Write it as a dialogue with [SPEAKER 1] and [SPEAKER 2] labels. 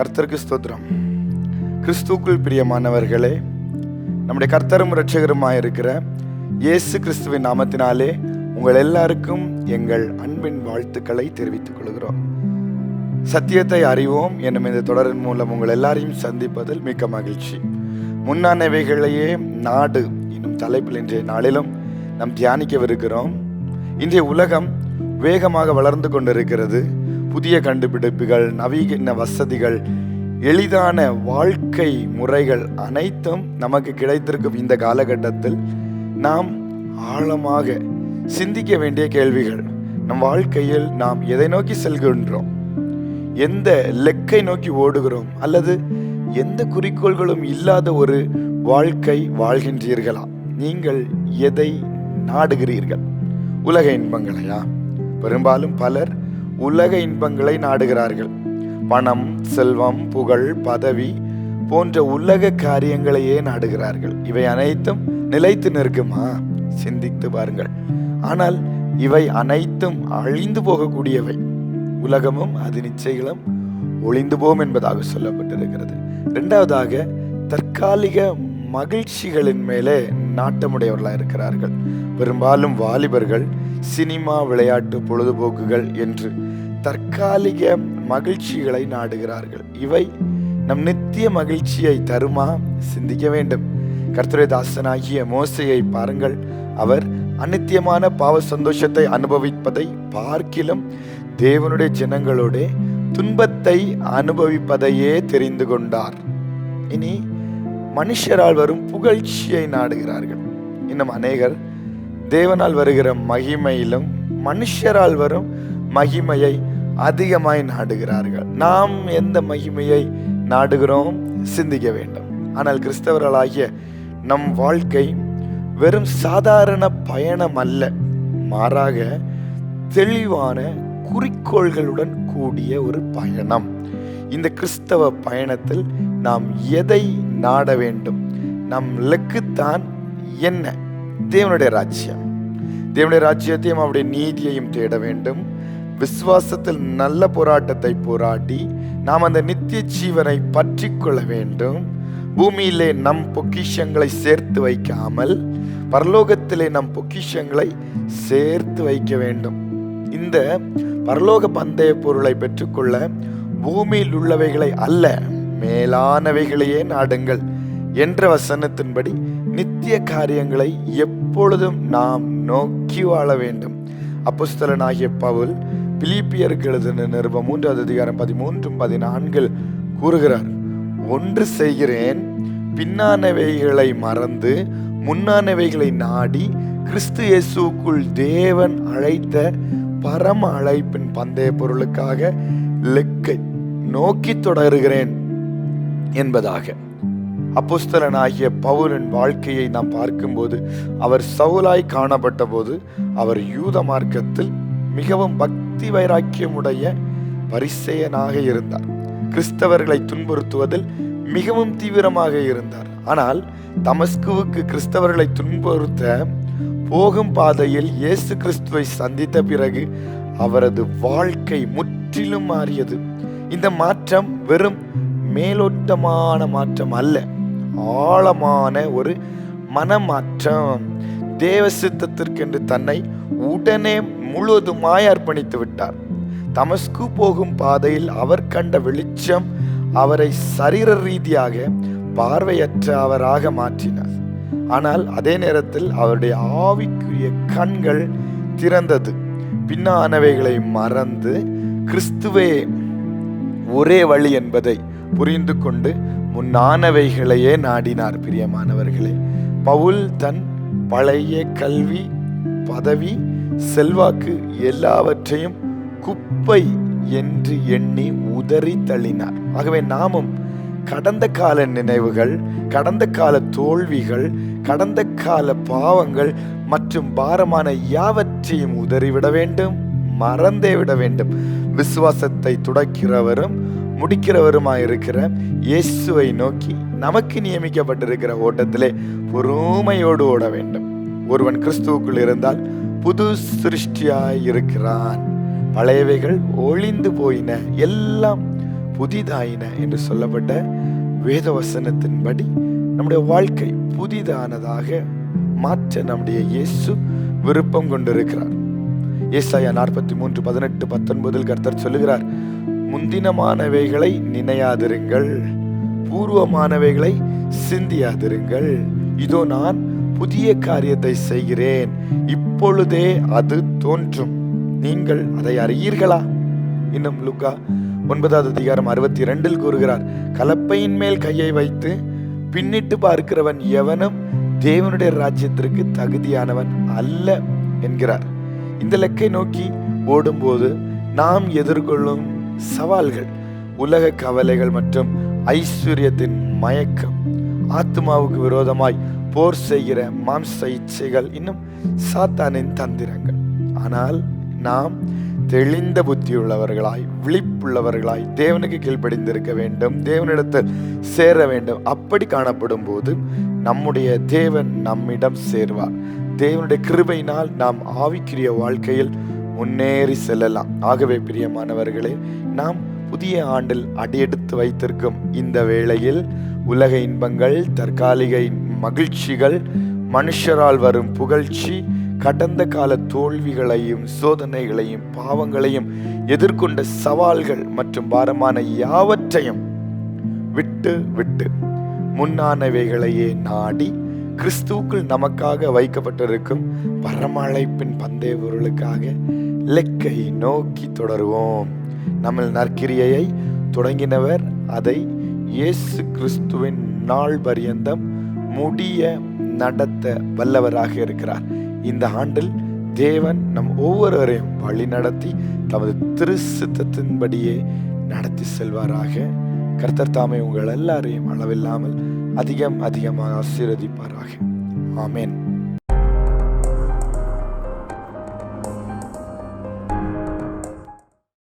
[SPEAKER 1] கர்த்தருக்கு ஸ்தோத்திரம். கிறிஸ்துக்குள் பிரியமானவர்களே நம்முடைய கர்த்தரும் இரட்சகருமாய் இருக்கிற இயேசு கிறிஸ்துவின் நாமத்தினாலே உங்கள் எல்லாருக்கும் எங்கள் அன்பின் வாழ்த்துக்களை தெரிவித்துக் கொள்கிறோம். சத்தியத்தை அறிவோம் என்னும் இந்த தொடரின் மூலம் உங்கள் எல்லாரையும் சந்திப்பதில் மிக்க மகிழ்ச்சி. முன்னானவைகளையே நாடு என்னும் தலைப்பில் இன்றைய நாளிலும் நாம் தியானிக்கவிருக்கிறோம். இன்றைய உலகம் வேகமாக வளர்ந்து கொண்டிருக்கிறது. புதிய கண்டுபிடிப்புகள் நவீன வசதிகள் எளிதான வாழ்க்கை முறைகள் அனைத்தும் நமக்கு கிடைத்திருக்கும் இந்த காலகட்டத்தில் நாம் ஆழமாக சிந்திக்க வேண்டிய கேள்விகள். நம் வாழ்க்கையில் நாம் எதை நோக்கி செல்கின்றோம்? எந்த லெக்கை நோக்கி ஓடுகிறோம்? அல்லது எந்த குறிக்கோள்களும் இல்லாத ஒரு வாழ்க்கை வாழ்கின்றீர்களா? நீங்கள் எதை நாடுகிறீர்கள்? உலக இன்பங்களையா? பெரும்பாலும் பலர் உலக இன்பங்களை நாடுகிறார்கள். பணம் செல்வம் புகழ் பதவி போன்ற உலக காரியங்களையே நாடுகிறார்கள். இவை அனைத்தும் நிலைத்து நிற்குமா? சிந்தித்து பாருங்கள். ஆனால் இவை அனைத்தும் அழிந்து போகக்கூடியவை. உலகமும் அது நிச்சயங்களும் ஒளிந்து போம் என்பதாக சொல்லப்பட்டிருக்கிறது. இரண்டாவதாக தற்காலிக மகிழ்ச்சிகளின் மேலே நாட்டமுடையவர்களாக இருக்கிறார்கள். பெரும்பாலும் வாலிபர்கள் சினிமா விளையாட்டு பொழுதுபோக்குகள் என்று தற்காலிக மகிழ்ச்சிகளை நாடுகிறார்கள். இவை நம் நித்திய மகிழ்ச்சியை தருமா? சிந்திக்க வேண்டும். கர்த்தரை தாசனாகிய மோசையை பாருங்கள். அவர் அநித்தியமான பாவ சந்தோஷத்தை அனுபவிப்பதை பார்க்கிலும் தேவனுடைய ஜனங்களோட துன்பத்தை அனுபவிப்பதையே தெரிந்து கொண்டார். இனி மனுஷரால் வரும் புகழ்ச்சியை நாடுகிறார்கள். இன்னும் அநேகர் தேவனால் வருகிற மகிமையிலும் மனுஷரால் வரும் மகிமையை அதிகமாய் நாடுகிறார்கள். நாம் எந்த மகிமையை நாடுகிறோம்? சிந்திக்க வேண்டும். ஆனால் கிறிஸ்தவர்களாகிய நம் வாழ்க்கை வெறும் சாதாரண பயணம் அல்ல. மாறாக தெளிவான குறிக்கோள்களுடன் கூடிய ஒரு பயணம். இந்த கிறிஸ்தவ பயணத்தில் நாம் எதை நாட வேண்டும்? நம் இலக்குத்தான் என்ன? தேவனுடைய ராஜ்யம். தேவனுடைய ராஜ்யத்தையும் அவருடைய நீதியையும் தேட வேண்டும். விசுவாசத்தில் நல்ல போராட்டத்தை போராடி நாம் அந்த நித்திய ஜீவனை பற்றி கொள்ள வேண்டும். பூமியிலே நம் பொக்கிஷங்களை சேர்த்து வைக்காமல் பரலோகத்திலே நம் பொக்கிஷங்களை சேர்த்து வைக்க வேண்டும். இந்த பரலோக பந்தய பொருளை பெற்றுக்கொள்ள பூமியில் உள்ளவைகளை அல்ல மேலானவைகளையே நாடுங்கள் என்ற வசனத்தின்படி நித்திய காரியங்களை எப்பொழுதும் நாம் நோக்கி வாழ வேண்டும். அப்போஸ்தலனாகிய பவுல் பிலிப்பியருக்கு எழுதின நிருபம் மூன்றாவது அதிகாரம் பதிமூன்றும் பதினான்கில் கூறுகிறார் ஒன்று செய்கிறேன் பின்னானவைகளை மறந்து முன்னானவைகளை நாடி கிறிஸ்து இயேசுக்குள் தேவன் அழைத்த பரம அழைப்பின் பந்தய பொருளுக்காக லெக்கை நோக்கி தொடருகிறேன் என்பதாக. அப்போஸ்தலனாகிய பவுலின் வாழ்க்கையை நாம் பார்க்கும்போது அவர் சவுலாய் காணப்பட்ட போது அவர் யூத மார்க்கத்தில் மிகவும் பக்தி வைராக்கியமுடைய பரிசெயனாக இருந்தார். கிறிஸ்தவர்களை துன்புறுத்துவதில் மிகவும் தீவிரமாக இருந்தார். ஆனால் தமஸ்குவுக்கு கிறிஸ்தவர்களை துன்புறுத்த போகும் பாதையில் இயேசு கிறிஸ்துவை சந்தித்த பிறகு அவரது வாழ்க்கை முற்றிலும் மாறியது. இந்த மாற்றம் வெறும் மேலோட்டமான மாற்றம் அல்ல ஆழமான ஒரு மனமாற்றம். தேவ சித்தத்திற்கென்று தன்னை உடனே முழுவதுமாய் அர்ப்பணித்து விட்டார். தமஸ்கு போகும் பாதையில் அவர் கண்ட வெளிச்சம் அவரை சரீர ரீதியாக பார்வையற்ற அவராக மாற்றினார். ஆனால் அதே நேரத்தில் அவருடைய ஆவிக்குரிய கண்கள் திறந்தது. பின்னானவைகளை மறந்து கிறிஸ்துவே ஒரே வழி என்பதை புரிந்து கொண்டு முன்னானவைகளையே நாடினார். பிரியமானவர்களே பவுல் தன் பழைய கல்வி பதவி செல்வாக்கு எல்லாவற்றையும் குப்பை என்று எண்ணி உதறி தள்ளினார். ஆகவே நாமும் கடந்த கால நினைவுகள் கடந்த கால தோல்விகள் கடந்த கால பாவங்கள் மற்றும் பாரமான யாவற்றையும் உதறிவிட வேண்டும் மறந்தே விட வேண்டும். விசுவாசத்தை துடைக்கிறவரும் முடிக்கிறவருமாயிருக்கிற இயேசுவை நோக்கி நமக்கு நியமிக்கப்பட்டிருக்கிற ஓட்டத்திலே பொறுமையோடு ஓட வேண்டும். ஒருவன் கிறிஸ்துவுக்குள் இருந்தால் புது சிருஷ்டியாய் இருக்கிறான். பழையவைகள் ஒளிந்து போயின எல்லாம் புதிதாயின என்று சொல்லப்பட்ட வேத வசனத்தின்படி நம்முடைய வாழ்க்கை புதிதானதாக மாற்ற நம்முடைய இயேசு விருப்பம் கொண்டிருக்கிறார். ஏசாயா நாற்பத்தி மூன்று பதினெட்டு பத்தொன்பதில் கர்த்தர் சொல்லுகிறார் முந்தினமானவைகளை நினையாதிருங்கள் பூர்வமானவைகளை சிந்தியாதிருங்கள். இதோ நான் புதிய காரியத்தை செய்கிறேன். இப்பொழுதே அது தோன்றும். நீங்கள் அதை அறியீர்களா? இன்னும் லுக்கா ஒன்பதாவது அதிகாரம் அறுபத்தி இரண்டில் கூறுகிறார் கலப்பையின் மேல் கையை வைத்து பின்னிட்டு பார்க்கிறவன் எவனும் தேவனுடைய ராஜ்யத்திற்கு தகுதியானவன் அல்ல என்கிறார். இந்த லக்கை நோக்கி ஓடும்போது நாம் எதிர்கொள்ளும் சவால்கள் உலக கவலைகள் மற்றும் ஐஸ்வர்யத்தின் மயக்கம். ஆத்மாவுக்கு விரோதமாய் போர் செய்கிற மாம்ச இச்சைகள் இன்னும் சாத்தானின் தந்திரங்கள். ஆனால் நாம் தெளிந்த புத்தியுள்ளவர்களாய் விழிப்புள்ளவர்களாய் தேவனுக்கு கீழ்ப்படிந்திருக்க வேண்டும் தேவனிடத்தில் சேர வேண்டும். அப்படி காணப்படும் போது நம்முடைய தேவன் நம்மிடம் சேர்வார். தேவனுடைய கிருபையினால் நாம் ஆவிக்குரிய வாழ்க்கையில் முன்னேறி செல்லலாம். ஆகவே பிரியமானவர்களே நாம் புதிய ஆண்டில் அடியெடுத்து வைத்திருக்கும் இந்த வேளையில் உலக இன்பங்கள் தற்காலிக மகிழ்ச்சிகள் மனுஷரால் வரும் புகழ்ச்சி கடந்த கால தோல்விகளையும் சோதனைகளையும் பாவங்களையும் எதிர்கொண்ட சவால்கள் மற்றும் பாரமான யாவற்றையும் விட்டு விட்டு முன்னானவைகளையே நாடி கிறிஸ்துவுக்குள் நமக்காக வைக்கப்பட்டிருக்கும் பரமழைப்பின் பந்தய பொருளுக்காக இலக்கை நோக்கி தொடருவோம். நம்ம நற்கிரியையை தொடங்கினவர் அதை இயேசு கிறிஸ்துவின் நாள் பரியந்தம் முடிய நடத்த வல்லவராக இருக்கிறார். இந்த ஆண்டில் தேவன் நம் ஒவ்வொருவரையும் வழி நடத்தி தமது திரு சித்தத்தின்படியே நடத்தி செல்வாராக. கர்த்தர் தாமே உங்கள் எல்லாரையும் அளவில்லாமல் அதிகம் அதிகமாக ஆசீர்வதிப்பாராக. ஆமேன்.